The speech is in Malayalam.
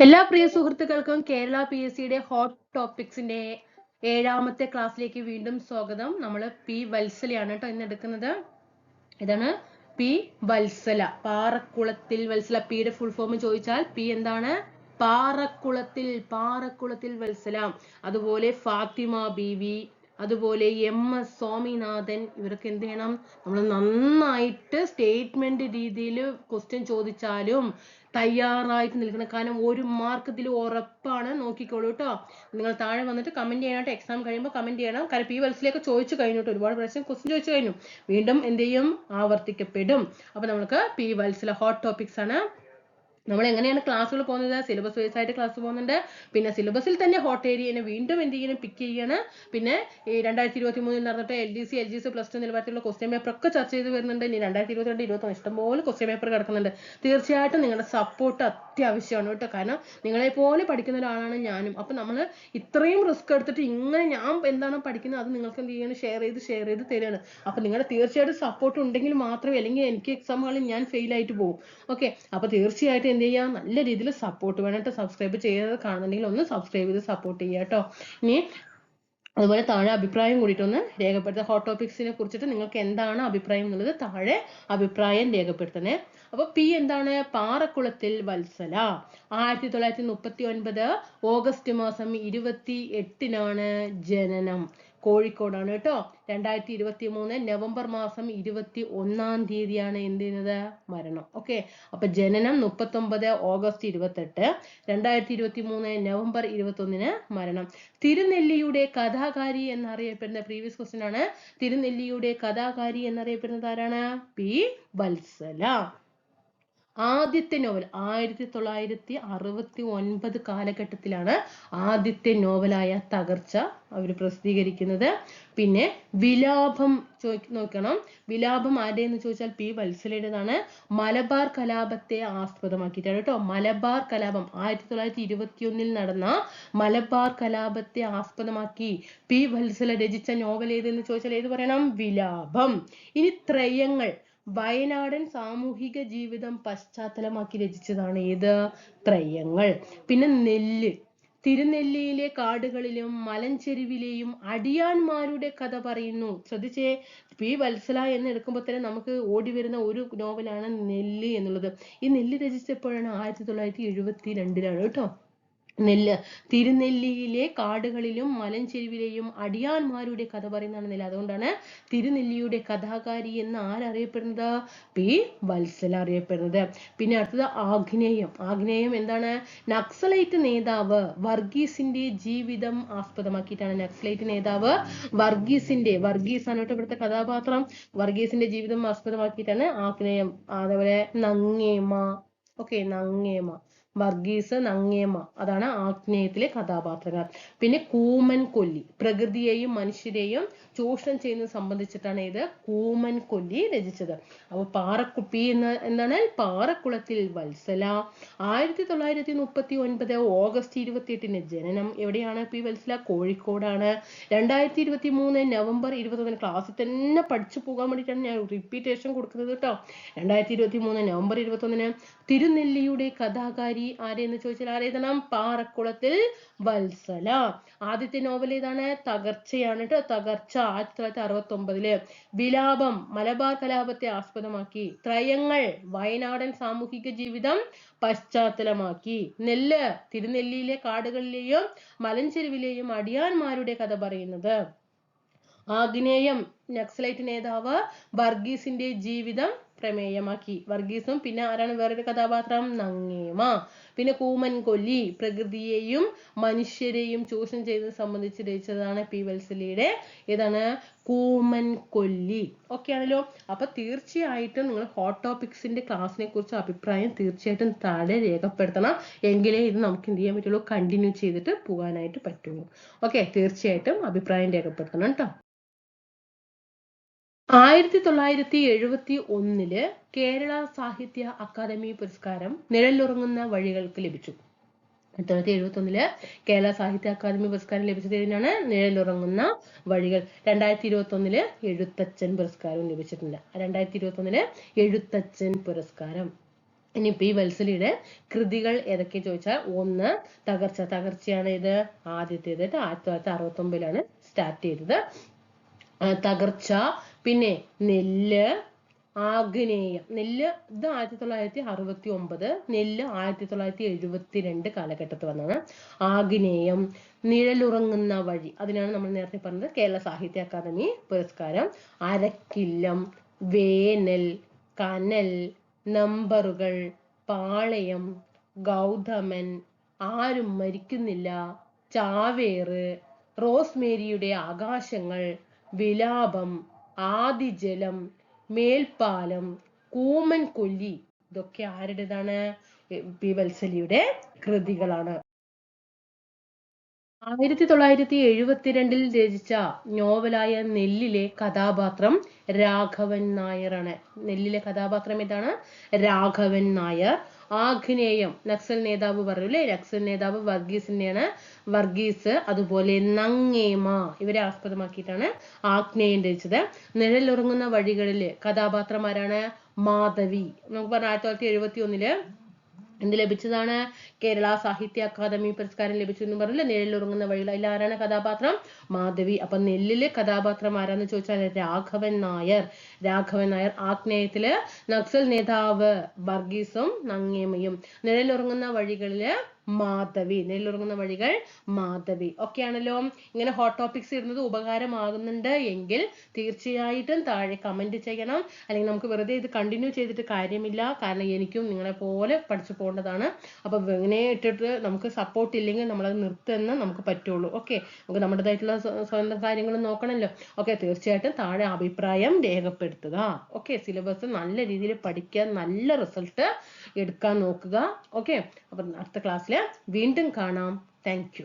എല്ലാ പ്രിയ സുഹൃത്തുക്കൾക്കും കേരള പി എസ് സിയുടെ ഹോട്ട് ടോപ്പിക്സിന്റെ ഏഴാമത്തെ ക്ലാസ്സിലേക്ക് വീണ്ടും സ്വാഗതം. നമ്മൾ പി വത്സലയാണ് കേട്ടോ ഇന്ന് എടുക്കുന്നത്. ഇതാണ് പി വത്സല. പാറക്കുളത്തിൽ വത്സല. പിയുടെ ഫുൾ ഫോം ചോദിച്ചാൽ പി എന്താണ്? പാറക്കുളത്തിൽ പാറക്കുളത്തിൽ വത്സല. അതുപോലെ ഫാത്തിമ ബീവി അതുപോലെ എം എസ് സ്വാമിനാഥൻ ഇവരൊക്കെ എന്ത് ചെയ്യണം? നമ്മൾ നന്നായിട്ട് സ്റ്റേറ്റ്മെന്റ് രീതിയിൽ ക്വസ്റ്റ്യൻ ചോദിച്ചാലും തയ്യാറായിട്ട് നിൽക്കണം. കാരണം ഒരു മാർക്ക് ഇതിൽ ഉറപ്പാണ് നോക്കിക്കോളൂ കേട്ടോ നിങ്ങൾ താഴെ വന്നിട്ട് കമന്റ് ചെയ്യാനായിട്ട് എക്സാം കഴിയുമ്പോൾ കമന്റ് ചെയ്യണം. കാരണം പി വത്സിലേക്ക് ചോദിച്ചു കഴിഞ്ഞു കേട്ടോ ഒരുപാട് പ്രാവശ്യം ക്വസ്റ്റ്യൻ ചോദിച്ചു കഴിഞ്ഞു. വീണ്ടും എന്ത് ചെയ്യും? ആവർത്തിക്കപ്പെടും. അപ്പൊ നമുക്ക് പി വത്സിലെ ഹോട്ട് ടോപ്പിക്സ് ആണ് നമ്മൾ എങ്ങനെയാണ് ക്ലാസ്സുകൾ പോകുന്നത്? സിലബസ് വൈസ് ആയിട്ട് ക്ലാസ് പോകുന്നുണ്ട്. പിന്നെ സിലബസിൽ തന്നെ ഹോട്ട് ഏരിയനെ വീണ്ടും എന്ത് ചെയ്യണം? പിക്ക് ചെയ്യണം. പിന്നെ ഈ രണ്ടായിരത്തി ഇരുപത്തി മൂന്നിൽ നടന്നിട്ട് L D C L G C plus two നിലവാരത്തിലുള്ള ക്വസ്റ്റ്യൻ പേപ്പർ ഒക്കെ ചർച്ച ചെയ്ത് വരുന്നുണ്ട്. ഇനി രണ്ടായിരത്തി ഇരുപത്തിരണ്ട് ഇരുപത്തൊന്ന് ഇഷ്ടംപോലെ ക്വസ്റ്റ്യൻ പേപ്പർ കിടക്കുന്നുണ്ട്. തീർച്ചയായിട്ടും നിങ്ങളുടെ സപ്പോർട്ട് അത്യാവശ്യമാണ് കേട്ടോ. കാരണം നിങ്ങളെ പോലെ പഠിക്കുന്ന ഒരാളാണ് ഞാനും. അപ്പൊ നമ്മൾ ഇത്രയും റിസ്ക് എടുത്തിട്ട് ഇങ്ങനെ ഞാൻ എന്താണ് പഠിക്കുന്നത് അത് നിങ്ങൾക്ക് എന്ത് ചെയ്യണം? ഷെയർ ചെയ്ത് ഷെയർ ചെയ്ത് തരികയാണ് അപ്പൊ നിങ്ങളുടെ തീർച്ചയായിട്ടും സപ്പോർട്ട് ഉണ്ടെങ്കിൽ മാത്രമേ അല്ലെങ്കിൽ എനിക്ക് എക്സാമുകളിൽ ഞാൻ ഫെയിൽ ആയിട്ട് പോകും ഓക്കെ അപ്പൊ തീർച്ചയായിട്ടും എന്ത് ചെയ്യാം? നല്ല രീതിയിൽ സപ്പോർട്ട് വേണം സബ്സ്ക്രൈബ് ചെയ്യാതെ കാണുന്നുണ്ടെങ്കിൽ ഒന്ന് സബ്സ്ക്രൈബ് ചെയ്ത് സപ്പോർട്ട് ചെയ്യുക കേട്ടോ. ഇനി അതുപോലെ താഴെ അഭിപ്രായം കൂടിയിട്ടൊന്ന് രേഖപ്പെടുത്തുക. ഹോട്ട് ടോപ്പിക്സിനെ കുറിച്ചിട്ട് നിങ്ങൾക്ക് എന്താണ് അഭിപ്രായം എന്നുള്ളത് താഴെ അഭിപ്രായം രേഖപ്പെടുത്തണേ. അപ്പൊ പി എന്താണ്? പാറക്കുളത്തിൽ വത്സല. ആയിരത്തി തൊള്ളായിരത്തി മുപ്പത്തി ഒൻപത് ഓഗസ്റ്റ് മാസം ഇരുപത്തി എട്ടിനാണ് ജനനം. കോഴിക്കോടാണ് കേട്ടോ. രണ്ടായിരത്തി ഇരുപത്തി മൂന്ന് നവംബർ മാസം ഇരുപത്തി ഒന്നാം തീയതിയാണ് എന്ത് ചെയ്യുന്നത്? മരണം. ഓക്കെ അപ്പൊ ജനനം മുപ്പത്തൊമ്പത് ഓഗസ്റ്റ് ഇരുപത്തെട്ട് രണ്ടായിരത്തി ഇരുപത്തി മൂന്ന് നവംബർ ഇരുപത്തൊന്നിന് മരണം. തിരുനെല്ലിയുടെ കഥാകാരി എന്നറിയപ്പെടുന്ന പ്രീവിയസ് ക്വസ്റ്റ്യൻ ആണ്. തിരുനെല്ലിയുടെ കഥാകാരി എന്നറിയപ്പെടുന്നത് ആരാണ്? പി. വത്സല. ആദ്യത്തെ നോവൽ ആയിരത്തി തൊള്ളായിരത്തി അറുപത്തി ഒൻപത് കാലഘട്ടത്തിലാണ് ആദ്യത്തെ നോവലായ തകർച്ച അവർ പ്രസിദ്ധീകരിക്കുന്നത്. പിന്നെ വിലാപം ചോ നോക്കണം. വിലാപം ആരുടെയെന്ന് ചോദിച്ചാൽ പി വത്സലയുടേതാണ്. മലബാർ കലാപത്തെ ആസ്പദമാക്കിയിട്ടാണ് കേട്ടോ. മലബാർ കലാപം ആയിരത്തി തൊള്ളായിരത്തി ഇരുപത്തിയൊന്നിൽ നടന്ന മലബാർ കലാപത്തെ ആസ്പദമാക്കി പി വത്സല രചിച്ച നോവൽ ഏതെന്ന് ചോദിച്ചാൽ ഏത് പറയണം? വിലാപം. ഇനി ത്രയങ്ങൾ. വയനാടൻ സാമൂഹിക ജീവിതം പശ്ചാത്തലമാക്കി രചിച്ചതാണ് ഏത്? ത്രയങ്ങൾ. പിന്നെ നെല്ല്. തിരുനെല്ലിയിലെ കാടുകളിലും മലഞ്ചെരുവിലെയും അടിയാന്മാരുടെ കഥ പറയുന്നു. ശ്രദ്ധിച്ചേ പി വത്സല എന്ന് എടുക്കുമ്പോൾ തന്നെ നമുക്ക് ഓടി വരുന്ന ഒരു നോവലാണ് നെല്ല് എന്നുള്ളത്. ഈ നെല്ല് രചിച്ചപ്പോഴാണ് ആയിരത്തി തൊള്ളായിരത്തി എഴുപത്തി രണ്ടിലാണ് കേട്ടോ. നെല്ല്. തിരുനെല്ലിയിലെ കാടുകളിലും മലഞ്ചെരുവിലെയും അടിയാന്മാരുടെ കഥ പറയുന്നതാണ് നെല്ല്. അതുകൊണ്ടാണ് തിരുനെല്ലിയുടെ കഥാകാരി എന്ന് ആരറിയപ്പെടുന്നത്? പി. വത്സല അറിയപ്പെടുന്നത്. പിന്നെ അടുത്തത് ആഗ്നേയം. ആഗ്നേയം എന്താണ്? നക്സലൈറ്റ് നേതാവ് വർഗീസിന്റെ ജീവിതം ആസ്പദമാക്കിയിട്ടാണ് നക്സലൈറ്റ് നേതാവ് വർഗീസിന്റെ വർഗീസ് ആണ് കഥാപാത്രം. വർഗീസിന്റെ ജീവിതം ആസ്പദമാക്കിയിട്ടാണ് ആഗ്നേയം. അതേപോലെ നങ്ങേമ. ഓക്കെ നങ്ങേമ. വർഗീസ് നങ്ങേമ അതാണ് ആഗ്നേയത്തിലെ കഥാപാത്രങ്ങൾ. പിന്നെ കൂമൻ കൊല്ലി. പ്രകൃതിയെയും മനുഷ്യരെയും ചൂഷണം ചെയ്യുന്നത് സംബന്ധിച്ചിട്ടാണ് ഇത് കൂമൻ കൊല്ലി രചിച്ചത്. അപ്പോൾ പാറക്കുപ്പി എന്ന എന്താണ്? പാറക്കുളത്തിൽ വത്സല. ആയിരത്തി തൊള്ളായിരത്തി മുപ്പത്തി ഒൻപത് ഓഗസ്റ്റ് ഇരുപത്തി എട്ടിന് ജനനം എവിടെയാണ് പി വത്സല? കോഴിക്കോടാണ്. രണ്ടായിരത്തി ഇരുപത്തി മൂന്ന് നവംബർ ഇരുപത്തൊന്നിന് ക്ലാസ്സിൽ തന്നെ പഠിച്ചു പോകാൻ വേണ്ടിയിട്ടാണ് ഞാൻ റിപ്പീറ്റേഷൻ കൊടുക്കുന്നത് കേട്ടോ. രണ്ടായിരത്തി ഇരുപത്തി മൂന്ന് നവംബർ ഇരുപത്തൊന്നിന് തിരുനെല്ലിയുടെ കഥാകാരി ആരെന്ന് ചോദിച്ചാൽ ആരെഴുതണം പാറക്കുളത്തിൽ വത്സല. ആദ്യത്തെ നോവൽ ഏതാണ്? തകർച്ചയാണ് കേട്ടോ. തകർച്ച. ആയിരത്തി തൊള്ളായിരത്തി അറുപത്തി ഒമ്പതിൽ വിലാപം. മലബാർ കലാപത്തെ ആസ്പദമാക്കി. ത്രയങ്ങൾ. വയനാടൻ സാമൂഹിക ജീവിതം പശ്ചാത്തലമാക്കി. നെല്ല്. തിരുനെല്ലിയിലെ കാടുകളിലെയും മലഞ്ചെരുവിലെയും അടിയാന്മാരുടെ കഥ പറയുന്നത്. ആഗ്നേയം. നക്സലൈറ്റ് നേതാവ് വർഗീസിന്റെ ജീവിതം പ്രമേയമാക്കി. വർഗീസും പിന്നെ ആരാണ്? വേറൊരു കഥാപാത്രം നങ്ങേമ. പിന്നെ കൂമൻ കൊല്ലി പ്രകൃതിയെയും മനുഷ്യരെയും ചൂഷണം ചെയ്തത് സംബന്ധിച്ച് രചിച്ചതാണ് പി. വത്സലിയുടെ ഏതാണ്? കൂമൻ കൊല്ലി. ഓക്കെ ആണല്ലോ. അപ്പൊ തീർച്ചയായിട്ടും നിങ്ങൾ ഹോട്ട് ടോപ്പിക്സിന്റെ ക്ലാസ്സിനെ കുറിച്ച് അഭിപ്രായം തീർച്ചയായിട്ടും താഴെ രേഖപ്പെടുത്തണം. എങ്കിലേ ഇത് നമുക്ക് എന്ത് ചെയ്യാൻ പറ്റുള്ളൂ? കണ്ടിന്യൂ ചെയ്തിട്ട് പോകാനായിട്ട് പറ്റുള്ളൂ. ഓക്കെ തീർച്ചയായിട്ടും അഭിപ്രായം രേഖപ്പെടുത്തണം കേട്ടോ. ആയിരത്തി തൊള്ളായിരത്തി എഴുപത്തി ഒന്നിൽ കേരള സാഹിത്യ അക്കാദമി പുരസ്കാരം നിഴലുറങ്ങുന്ന വഴികൾക്ക് ലഭിച്ചു. ആയിരത്തി തൊള്ളായിരത്തി എഴുപത്തി ഒന്നിൽ കേരള സാഹിത്യ അക്കാദമി പുരസ്കാരം ലഭിച്ചതിനാണ് നിഴലുറങ്ങുന്ന വഴികൾ. രണ്ടായിരത്തി ഇരുപത്തി ഒന്നിൽ എഴുത്തച്ഛൻ പുരസ്കാരം ലഭിച്ചിട്ടുണ്ട്. രണ്ടായിരത്തി ഇരുപത്തി ഒന്നിൽ എഴുത്തച്ഛൻ പുരസ്കാരം. ഇനി പി വത്സലിയുടെ കൃതികൾ ഏതൊക്കെ ചോദിച്ചാൽ ഒന്ന് തകർച്ച. തകർച്ചയാണ് ഇത് ആദ്യത്തേത്. ആയിരത്തി തൊള്ളായിരത്തി അറുപത്തി ഒമ്പതിലാണ് സ്റ്റാർട്ട് ചെയ്തത് തകർച്ച പിന്നെ നെല്ല് ആഗ്നേയം. നെല്ല് ഇത് ആയിരത്തി തൊള്ളായിരത്തി അറുപത്തി ഒമ്പത് നെല്ല് ആയിരത്തി തൊള്ളായിരത്തി എഴുപത്തി രണ്ട് കാലഘട്ടത്തിൽ വന്നതാണ്. ആഗ്നേയം നിഴലുറങ്ങുന്ന വഴി. അതിനാണ് നമ്മൾ നേരത്തെ പറഞ്ഞത് കേരള സാഹിത്യ അക്കാദമി പുരസ്കാരം. അരക്കില്ലം വേനൽ കനൽ നമ്പറുകൾ പാളയം ഗൗതമൻ ആരും മരിക്കുന്നില്ല ചാവേറ് റോസ്മേരിയുടെ ആകാശങ്ങൾ വിലാപം ആദിജലം മേൽപ്പാലം കൂമൻ കൊല്ലി ഇതൊക്കെ ആരുടേതാണ്? പി വത്സലിയുടെ കൃതികളാണ്. ആയിരത്തി തൊള്ളായിരത്തി എഴുപത്തിരണ്ടിൽ രചിച്ച നോവലായ നെല്ലിലെ കഥാപാത്രം രാഘവൻ നായർ ആണ് നെല്ലിലെ കഥാപാത്രം ഏതാണ്? രാഘവൻ നായർ. ആഗ്നേയം നക്സൽ നേതാവ് പറയൂലേ നക്സൽ നേതാവ് വർഗീസിനെയാണ്. വർഗീസ് അതുപോലെ നങ്ങേമ ഇവരെ ആസ്പദമാക്കിയിട്ടാണ് ആഗ്നേയം രചിച്ചത്. നിഴലുറങ്ങുന്ന വഴികളിൽ കഥാപാത്രമാരാണ് മാധവി. നമുക്ക് പറഞ്ഞ ആയിരത്തി തൊള്ളായിരത്തി എഴുപത്തി ഒന്നിൽ എന്ത് ലഭിച്ചതാണ്? കേരള സാഹിത്യ അക്കാദമി പുരസ്കാരം ലഭിച്ചു എന്ന് പറഞ്ഞില്ല? നിഴലുറങ്ങുന്ന വഴികൾ. അതിൽ ആരാണ് കഥാപാത്രം? മാധവി. അപ്പൊ നെല്ലിലെ കഥാപാത്രം ആരാന്ന് ചോദിച്ചാൽ രാഘവൻ നായർ. രാഘവൻ നായർ ആഗ്നേയത്തിൽ നക്സൽ നേതാവ് വർഗീസും നങ്ങേമയും നിഴലുറങ്ങുന്ന വഴികളിൽ മാധവി നെല്ലുറങ്ങുന്ന വഴികൾ മാധവി. ഒക്കെ ആണല്ലോ ഇങ്ങനെ ഹോട്ട് ടോപ്പിക്സ് ഇടുന്നത് ഉപകാരമാകുന്നുണ്ട് എങ്കിൽ തീർച്ചയായിട്ടും താഴെ കമന്റ് ചെയ്യണം. അല്ലെങ്കിൽ നമുക്ക് വെറുതെ ഇത് കണ്ടിന്യൂ ചെയ്തിട്ട് കാര്യമില്ല. കാരണം എനിക്കും നിങ്ങളെ പോലെ പഠിച്ചു പോകേണ്ടതാണ്. അപ്പൊ ഇങ്ങനെ ഇട്ടിട്ട് നമുക്ക് സപ്പോർട്ട് ഇല്ലെങ്കിൽ നമ്മളത് നിർത്തുന്ന നമുക്ക് പറ്റുള്ളൂ. ഓക്കെ നമുക്ക് നമ്മുടേതായിട്ടുള്ള സ്വന്തം കാര്യങ്ങളും നോക്കണമല്ലോ. ഓക്കെ തീർച്ചയായിട്ടും താഴെ അഭിപ്രായം രേഖപ്പെടുത്തുക ഓക്കെ സിലബസ് നല്ല രീതിയിൽ പഠിക്കാൻ നല്ല റിസൾട്ട് എടുക്കാൻ നോക്കുക. ഓക്കെ അപ്പം അടുത്ത ക്ലാസ്സിൽ വീണ്ടും കാണാം. താങ്ക്